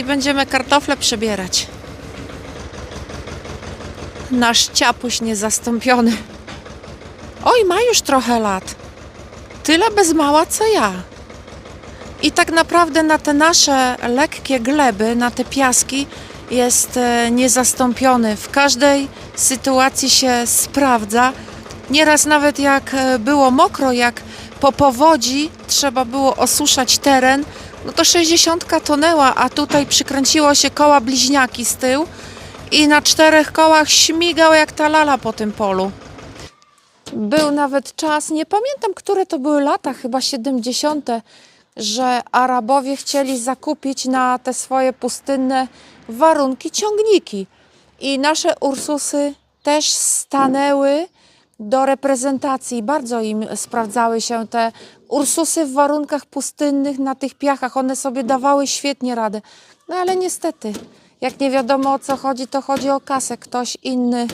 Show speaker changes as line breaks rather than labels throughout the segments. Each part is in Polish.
I będziemy kartofle przebierać. Nasz ciapuś niezastąpiony. Oj, ma już trochę lat. Tyle bez mała co ja. I tak naprawdę na te nasze lekkie gleby, na te piaski jest e, niezastąpiony. W każdej sytuacji się sprawdza. Nieraz nawet jak e, było mokro, jak po powodzi trzeba było osuszać teren, no to 60 tonęła, a tutaj przykręciło się koła bliźniaki z tyłu i na czterech kołach śmigał jak ta lala po tym polu. Był nawet czas, nie pamiętam, które to były lata, chyba 70., że Arabowie chcieli zakupić na te swoje pustynne warunki ciągniki. I nasze Ursusy też stanęły do reprezentacji. Bardzo im sprawdzały się te Ursusy w warunkach pustynnych na tych piachach. One sobie dawały świetnie radę. No ale niestety, jak nie wiadomo o co chodzi, to chodzi o kasę. Ktoś inny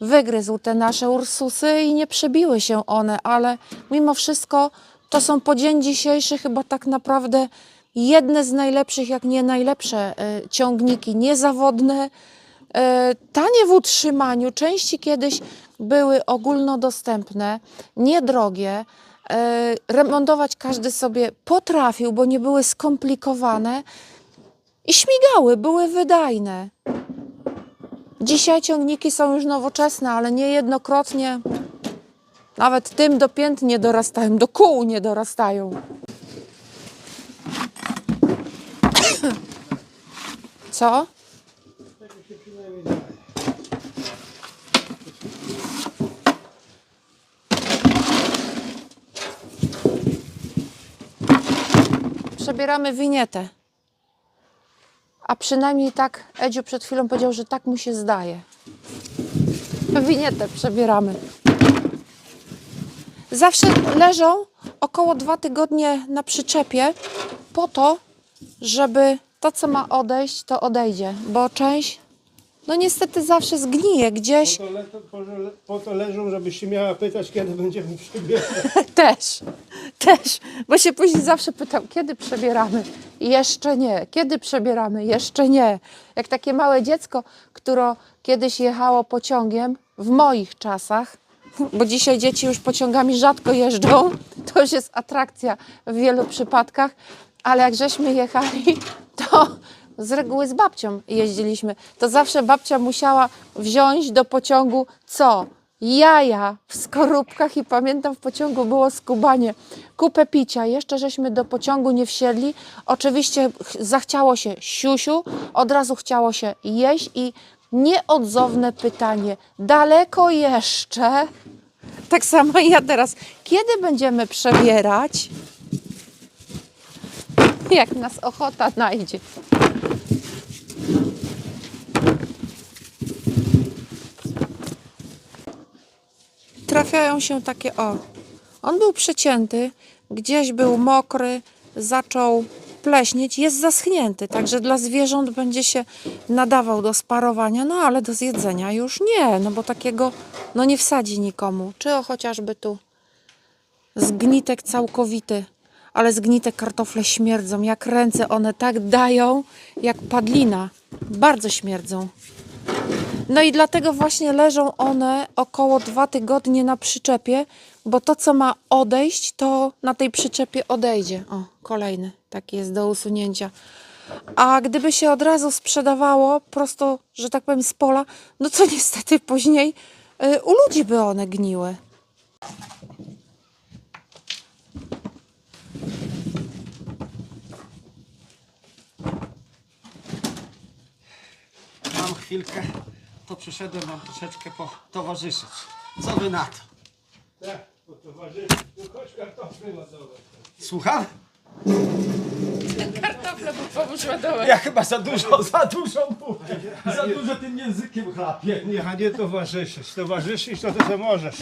wygryzł te nasze Ursusy i nie przebiły się one, ale mimo wszystko to są po dzień dzisiejszy chyba tak naprawdę jedne z najlepszych, jak nie najlepsze e, ciągniki, niezawodne, e, tanie w utrzymaniu. Części kiedyś były ogólnodostępne, niedrogie. E, Remontować każdy sobie potrafił, bo nie były skomplikowane i śmigały, były wydajne. Dzisiaj ciągniki są już nowoczesne, ale niejednokrotnie nawet tym do pięt nie dorastają, do kół nie dorastają. Co? Przebieramy winietę. A przynajmniej tak Edziu przed chwilą powiedział, że tak mu się zdaje. Winietę przebieramy. Zawsze leżą około dwa tygodnie na przyczepie po to, żeby to, co ma odejść, to odejdzie, bo część, no niestety zawsze zgnije gdzieś.
Po to, le, po, to leżą, żebyś się miała pytać, kiedy będziemy przybierać.
Też, też, bo się później zawsze pytał, kiedy przebieramy? Jeszcze nie. Kiedy przebieramy? Jeszcze nie. Jak takie małe dziecko, które kiedyś jechało pociągiem w moich czasach, bo dzisiaj dzieci już pociągami rzadko jeżdżą, to już jest atrakcja w wielu przypadkach, ale jak żeśmy jechali, to z reguły z babcią jeździliśmy, to zawsze babcia musiała wziąć do pociągu co? Jaja w skorupkach i pamiętam w pociągu było skubanie, kupę picia. Jeszcze żeśmy do pociągu nie wsiedli. Oczywiście ch- zachciało się siusiu, od razu chciało się jeść i nieodzowne pytanie, daleko jeszcze? Tak samo ja teraz, kiedy będziemy przebierać? Jak nas ochota najdzie. Trafiają się takie o. On był przecięty, gdzieś był mokry, zaczął pleśnieć, jest zaschnięty, także dla zwierząt będzie się nadawał do sparowania, no ale do zjedzenia już nie, no bo takiego no nie wsadzi nikomu. Czy o chociażby tu zgnitek całkowity, ale zgnite kartofle śmierdzą, jak ręce one tak dają, jak padlina. Bardzo śmierdzą. No i dlatego właśnie leżą one około dwa tygodnie na przyczepie, bo to, co ma odejść, to na tej przyczepie odejdzie. O, kolejny taki jest do usunięcia. A gdyby się od razu sprzedawało prosto, że tak powiem, z pola, no to niestety później y, u ludzi by one gniły.
Mam chwilkę, to przyszedłem wam troszeczkę potowarzyszyć. Co wy na to?
Tak. No chodź kartofle ładować.
Słucham?
Kartofle bo pomóż ładować.
Ja chyba za dużo, za dużo mówię. Za dużo tym językiem chlapię.
Nie, a nie towarzyszyć. Towarzyszyć to ty co możesz.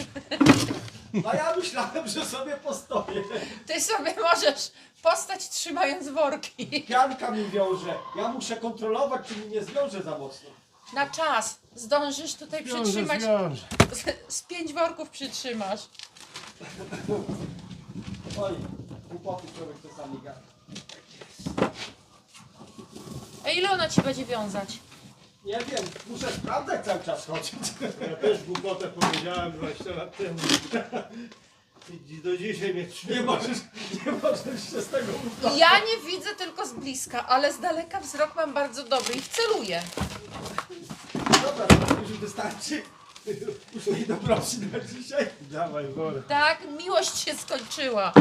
A ja myślałem, że sobie postoję.
Ty sobie możesz postać trzymając worki.
Pianka mi wiąże. Ja muszę kontrolować, czy mi nie zwiąże za mocno.
Na czas. Zdążysz tutaj
Wiąże,
przytrzymać.
zwiąże.
Z, z pięć worków przytrzymasz.
Oj, głupoty człowiek czasami gada.
A ile ona ci będzie wiązać?
Nie wiem, muszę sprawdzać cały czas chodzić.
Ja też głupotę powiedziałem 20 lat temu. I do dzisiaj mnie
Nie
trzyma.
możesz, nie możesz się z tego uwolnić.
Ja nie widzę tylko z bliska, ale z daleka wzrok mam bardzo dobry i wceluję.
Dobra, już wystarczy. Nie dobroci na dzisiaj.
Dawaj worek.
Tak, miłość się skończyła.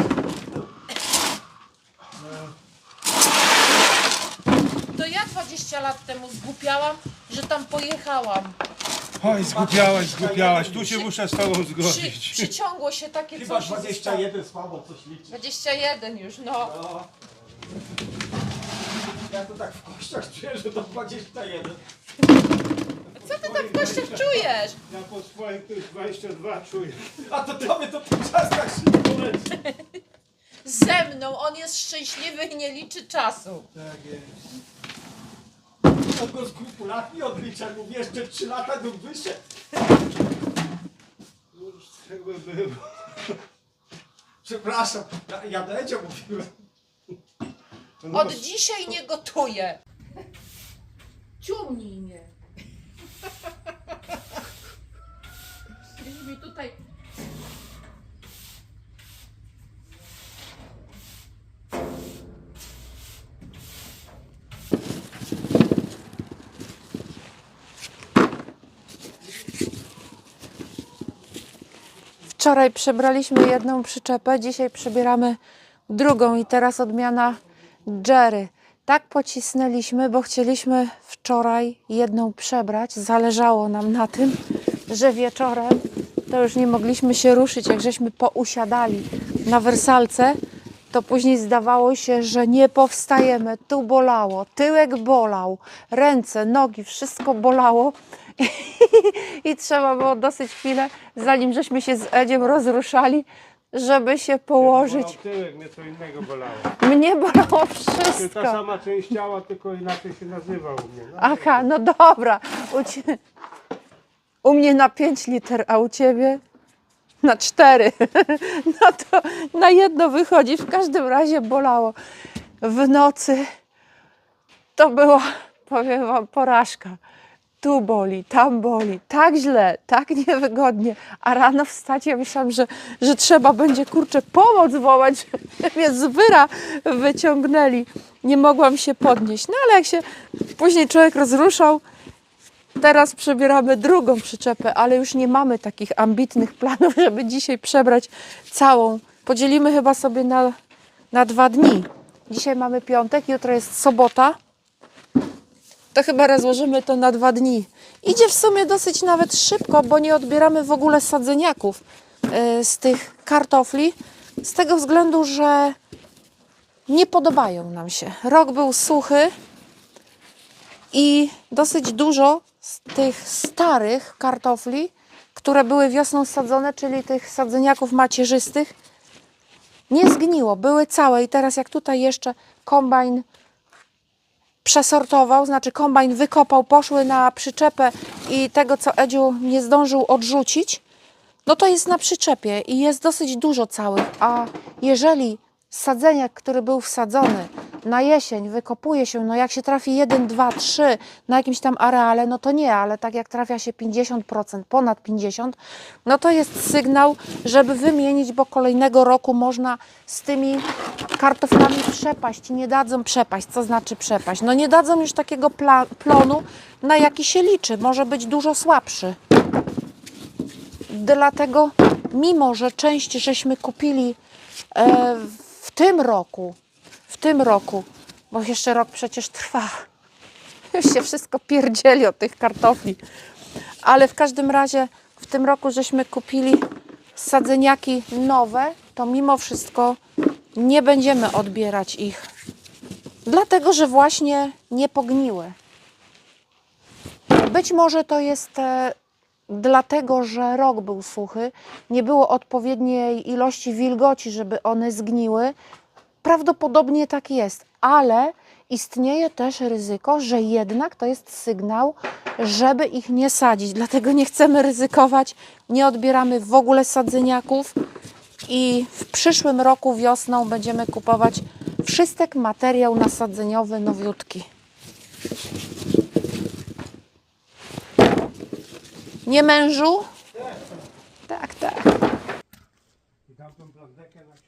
To ja 20 lat temu zgłupiałam, że tam pojechałam.
Oj, zgubiałaś, zgubiałaś. Tu się muszę z tobą
Przy,
zgodzić.
przyciągło się takie
Chyba
coś. i zostało.
21 słabo coś liczy.
21 już, no.
No. Ja to tak w kościach czuję, że to 21.
Co ty tam w kościach czujesz?
Ja po swoim tu już 22 czuję.
A to tobie to czas tak szybko leci.
Ze mną, on jest szczęśliwy i nie liczy czasu.
Tak jest.
On go skrupulatnie odlicza, mówi jeszcze 3 lata do wyszedł.
Już jakby było.
Przepraszam, ja, ja Edzia mówiłem.
No
Od dzisiaj nie gotuję. Ciumnij mnie. Gdzieś mi tutaj... Wczoraj przebraliśmy jedną przyczepę, dzisiaj przebieramy drugą i teraz odmiana Jerry. Tak pocisnęliśmy, bo chcieliśmy wczoraj jedną przebrać. Zależało nam na tym, że wieczorem to już nie mogliśmy się ruszyć. Jak żeśmy pousiadali na wersalce, to później zdawało się, że nie powstajemy. Tu bolało, tyłek bolał, ręce, nogi, wszystko bolało. I trzeba było dosyć chwilę, zanim żeśmy się z Edziem rozruszali, żeby się położyć.
Bolał tyłek, mnie co innego bolało.
Mnie bolało
To ta
wszystko.
sama część ciała, tylko inaczej się nazywa u mnie. No.
Aha, no dobra. U, cie... u mnie na 5 liter, a u ciebie na 4. No to na jedno wychodzi. W każdym razie bolało. W nocy to była, powiem wam, porażka. Tu boli, tam boli, tak źle, tak niewygodnie. A rano wstać, ja myślałam, że, że trzeba będzie, kurczę, pomoc wołać, żeby mnie z wyra wyciągnęli. Nie mogłam się podnieść. No ale jak się później człowiek rozruszał, teraz przebieramy drugą przyczepę, ale już nie mamy takich ambitnych planów, żeby dzisiaj przebrać całą. Podzielimy chyba sobie na, na dwa dni. Dzisiaj mamy piątek, jutro jest sobota to chyba rozłożymy to na dwa dni. Idzie w sumie dosyć nawet szybko, bo nie odbieramy w ogóle sadzeniaków e, z tych kartofli, z tego względu, że nie podobają nam się. Rok był suchy i dosyć dużo z tych starych kartofli, które były wiosną sadzone, czyli tych sadzeniaków macierzystych, nie zgniło, były całe i teraz jak tutaj jeszcze kombajn przesortował, znaczy kombajn wykopał, poszły na przyczepę i tego, co Edziu nie zdążył odrzucić, no to jest na przyczepie i jest dosyć dużo całych. A jeżeli sadzeniak, który był wsadzony na jesień, wykopuje się, no jak się trafi 1, 2, 3 na jakimś tam areale, no to nie, ale tak jak trafia się 50%, ponad 50%, no to jest sygnał, żeby wymienić, bo kolejnego roku można z tymi kartoflami przepaść. Nie dadzą przepaść. Co znaczy przepaść? No nie dadzą już takiego plonu, na jaki się liczy. Może być dużo słabszy. Dlatego, mimo że część żeśmy kupili e, w tym roku, w tym roku, bo jeszcze rok przecież trwa, już się wszystko pierdzieli od tych kartofli, ale w każdym razie w tym roku żeśmy kupili sadzeniaki nowe, to mimo wszystko nie będziemy odbierać ich, dlatego że właśnie nie pogniły. Być może to jest e, dlatego, że rok był suchy, nie było odpowiedniej ilości wilgoci, żeby one zgniły. Prawdopodobnie tak jest, ale istnieje też ryzyko, że jednak to jest sygnał, żeby ich nie sadzić. Dlatego nie chcemy ryzykować, nie odbieramy w ogóle sadzeniaków i w przyszłym roku wiosną będziemy kupować wszystek materiał nasadzeniowy nowiutki. Nie mężu? Tak, tak.
I naciągnę.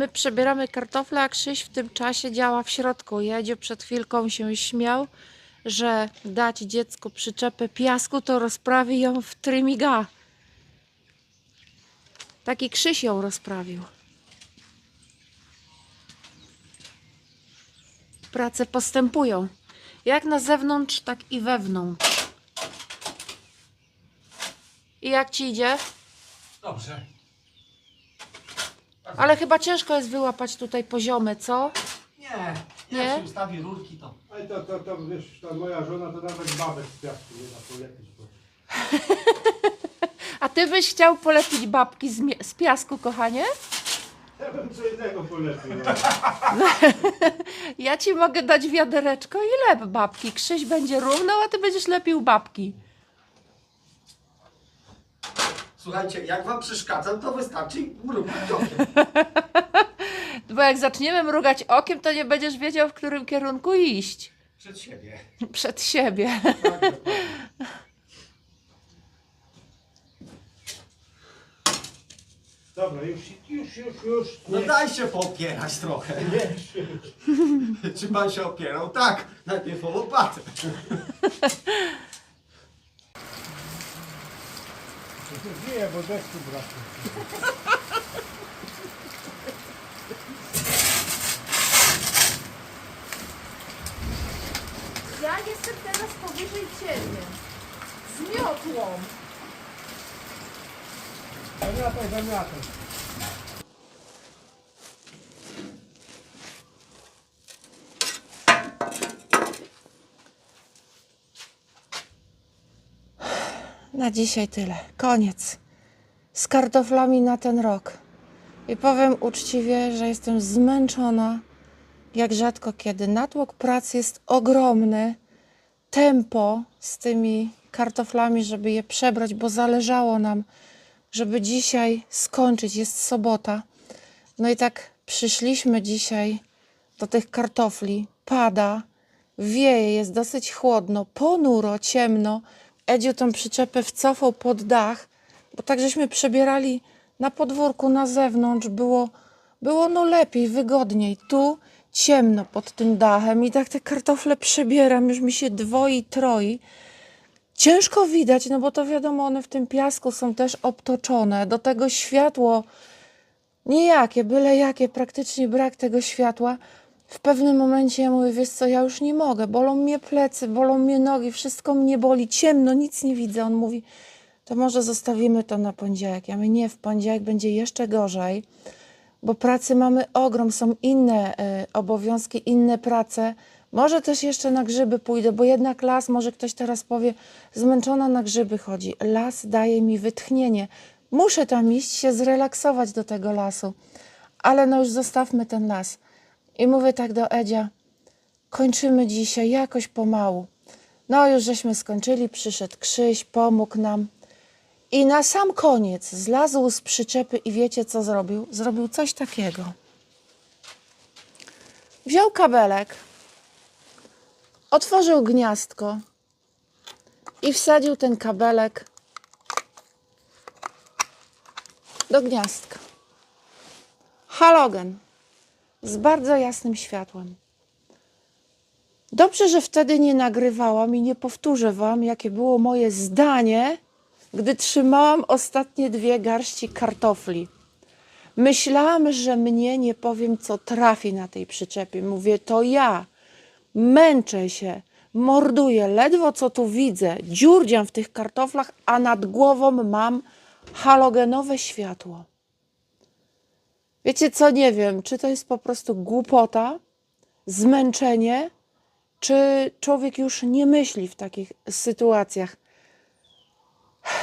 My przebieramy kartofle, a Krzyś w tym czasie działa w środku. Jedzie przed chwilką się śmiał, że dać dziecku przyczepę piasku, to rozprawi ją w trymiga. Taki Krzyś ją rozprawił. Prace postępują. Jak na zewnątrz, tak i wewnątrz. I jak ci idzie?
Dobrze.
Ale chyba ciężko jest wyłapać tutaj poziomy, co?
Nie,
Nie?
się ustawi rurki, to
Ale to, to, to wiesz, ta moja żona to nawet babek z piasku nie da polepić, bo
A ty byś chciał polepić babki z, mie- z piasku, kochanie?
ja bym co innego polepił.
Ja ci mogę dać wiadereczko i lep babki. Krzyś będzie równał, a ty będziesz lepił babki.
Słuchajcie, jak wam przeszkadzam, to wystarczy mrugać okiem.
Bo jak zaczniemy mrugać okiem, to nie będziesz wiedział, w którym kierunku iść.
Przed siebie.
Przed siebie.
Tak, dokładnie.
Dobra, już, już, już, już.
No
Nie,
daj się poopierać trochę.
nie,
Czy pan się opierał? Tak, najpierw o łopatę.
Nie, bo deszczu brakuje.
Ja jestem teraz powyżej ciebie. Z miotłą.
Zamiataj, zamiataj.
Dzisiaj tyle. Koniec. Z kartoflami na ten rok. I powiem uczciwie, że jestem zmęczona, jak rzadko kiedy. Natłok pracy jest ogromny. Tempo z tymi kartoflami, żeby je przebrać, bo zależało nam, żeby dzisiaj skończyć. Jest sobota. No i tak przyszliśmy dzisiaj do tych kartofli. Pada, wieje, jest dosyć chłodno, ponuro, ciemno. Edziu tą przyczepę wcofał pod dach, bo tak żeśmy przebierali na podwórku, na zewnątrz. Było, było no lepiej, wygodniej. Tu ciemno pod tym dachem i tak te kartofle przebieram, już mi się dwoi, troi. Ciężko widać, no bo to wiadomo, one w tym piasku są też obtoczone. Do tego światło nijakie, byle jakie, praktycznie brak tego światła. W pewnym momencie ja mówię, wiesz co, ja już nie mogę, bolą mnie plecy, bolą mnie nogi, wszystko mnie boli, ciemno, nic nie widzę. On mówi, to może zostawimy to na poniedziałek. Ja mówię, nie, w poniedziałek będzie jeszcze gorzej, bo pracy mamy ogrom, są inne e, obowiązki, inne prace. Może też jeszcze na grzyby pójdę, bo jednak las, może ktoś teraz powie, zmęczona na grzyby chodzi. Las daje mi wytchnienie. Muszę tam iść, się zrelaksować do tego lasu. Ale no już zostawmy ten las. I mówię tak do Edzia, kończymy dzisiaj jakoś pomału. No już żeśmy skończyli, przyszedł Krzyś, pomógł nam. I na sam koniec zlazł z przyczepy i wiecie co zrobił? Zrobił coś takiego. Wziął kabelek, otworzył gniazdko i wsadził ten kabelek do gniazdka. Halogen z bardzo jasnym światłem. Dobrze, że wtedy nie nagrywałam i nie powtórzę wam, jakie było moje zdanie, gdy trzymałam ostatnie dwie garści kartofli. Myślałam, że mnie nie powiem, co trafi na tej przyczepie. Mówię, to ja. Męczę się, morduję, ledwo co tu widzę. Dziurdziam w tych kartoflach, a nad głową mam halogenowe światło. Wiecie co, nie wiem, czy to jest po prostu głupota, zmęczenie, czy człowiek już nie myśli w takich sytuacjach.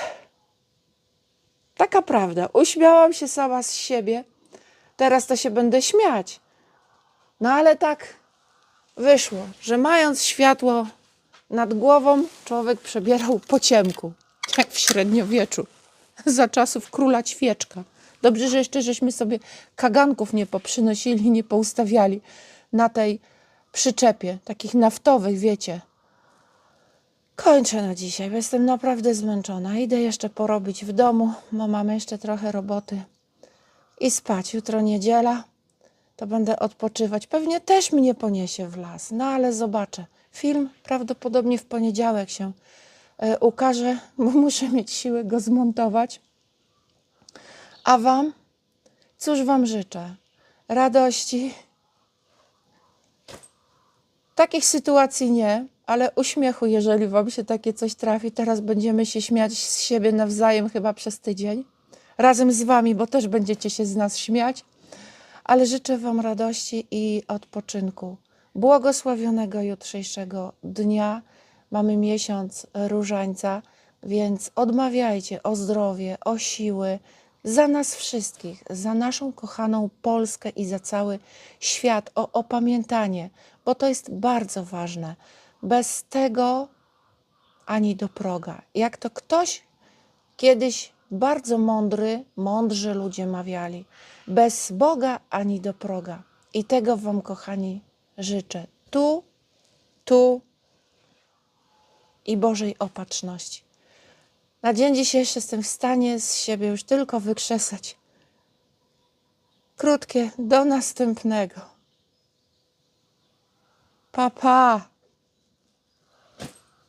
Taka prawda. Uśmiałam się sama z siebie. Teraz to się będę śmiać. No ale tak wyszło, że mając światło nad głową, człowiek przebierał po ciemku, jak w średniowieczu, za czasów króla ćwieczka. Dobrze, że jeszcze żeśmy sobie kaganków nie poprzynosili, nie poustawiali na tej przyczepie, takich naftowych, wiecie. Kończę na dzisiaj, bo jestem naprawdę zmęczona. Idę jeszcze porobić w domu, bo mamy jeszcze trochę roboty. I spać. Jutro niedziela, to będę odpoczywać. Pewnie też mnie poniesie w las, no ale zobaczę. Film prawdopodobnie w poniedziałek się e, ukaże, bo muszę mieć siłę go zmontować. A Wam? Cóż Wam życzę? Radości. Takich sytuacji nie, ale uśmiechu, jeżeli Wam się takie coś trafi. Teraz będziemy się śmiać z siebie nawzajem chyba przez tydzień. Razem z Wami, bo też będziecie się z nas śmiać. Ale życzę Wam radości i odpoczynku. Błogosławionego jutrzejszego dnia. Mamy miesiąc różańca, więc odmawiajcie o zdrowie, o siły za nas wszystkich, za naszą kochaną Polskę i za cały świat, o opamiętanie, bo to jest bardzo ważne. Bez tego ani do proga. Jak to ktoś kiedyś bardzo mądry, mądrzy ludzie mawiali, bez Boga ani do proga. I tego Wam, kochani, życzę. Tu, tu i Bożej opatrzności. Na dzień dzisiejszy jestem w stanie z siebie już tylko wykrzesać krótkie do następnego. Pa, pa.